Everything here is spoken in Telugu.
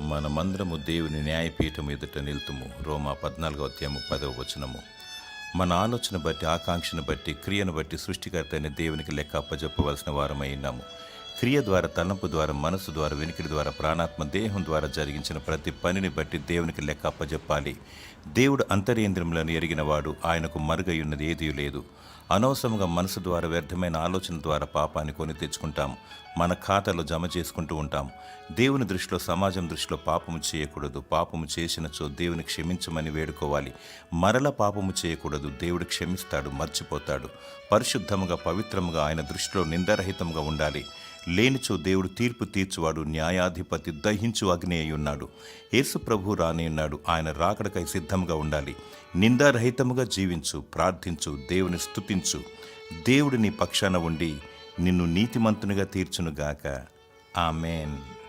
మనమందరము దేవుని న్యాయపీఠం ఎదుట నిలుతుము. రోమా పద్నాలుగో అధ్యాయము పదవ వచనము. మన ఆలోచన బట్టి ఆకాంక్షను బట్టి క్రియను బట్టి సృష్టికర్త అయిన దేవునికి లెక్క అప్పజెప్పవలసిన వారమై ఉన్నాము. క్రియ ద్వారా తలంపు ద్వారా మనసు ద్వారా వెనుకడి ద్వారా ప్రాణాత్మ దేహం ద్వారా జరిగించిన ప్రతి పనిని బట్టి దేవునికి లెక్క అప్పజెప్పాలి. దేవుడు అంతరేంద్రియములను ఎరిగినవాడు ఆయనకు మరుగయున్నది ఏదీ లేదు. అనవసరంగా మనసు ద్వారా వ్యర్థమైన ఆలోచన ద్వారా పాపాన్ని కొని తెచ్చుకుంటాం. మన ఖాతాలో జమ చేసుకుంటూ ఉంటాం. దేవుని దృష్టిలో సమాజం దృష్టిలో పాపము చేయకూడదు. పాపము చేసినచో దేవుని క్షమించమని వేడుకోవాలి. మరల పాపము చేయకూడదు. దేవుడు క్షమిస్తాడు మర్చిపోతాడు. పరిశుద్ధముగా పవిత్రముగా ఆయన దృష్టిలో నిందరహితంగా ఉండాలి. లేనిచో దేవుడు తీర్పు తీర్చువాడు న్యాయాధిపతి దహించు అగ్ని అయి ఉన్నాడు. యేసు ప్రభు రానియున్నాడు ఆయన రాకడకై సిద్ధంగా ఉండాలి. నిందారహితముగా జీవించు ప్రార్థించు దేవుని స్తుతించు. దేవుడి నీ పక్షాన ఉండి నిన్ను నీతిమంతునిగా తీర్చునుగాక. ఆమెన్.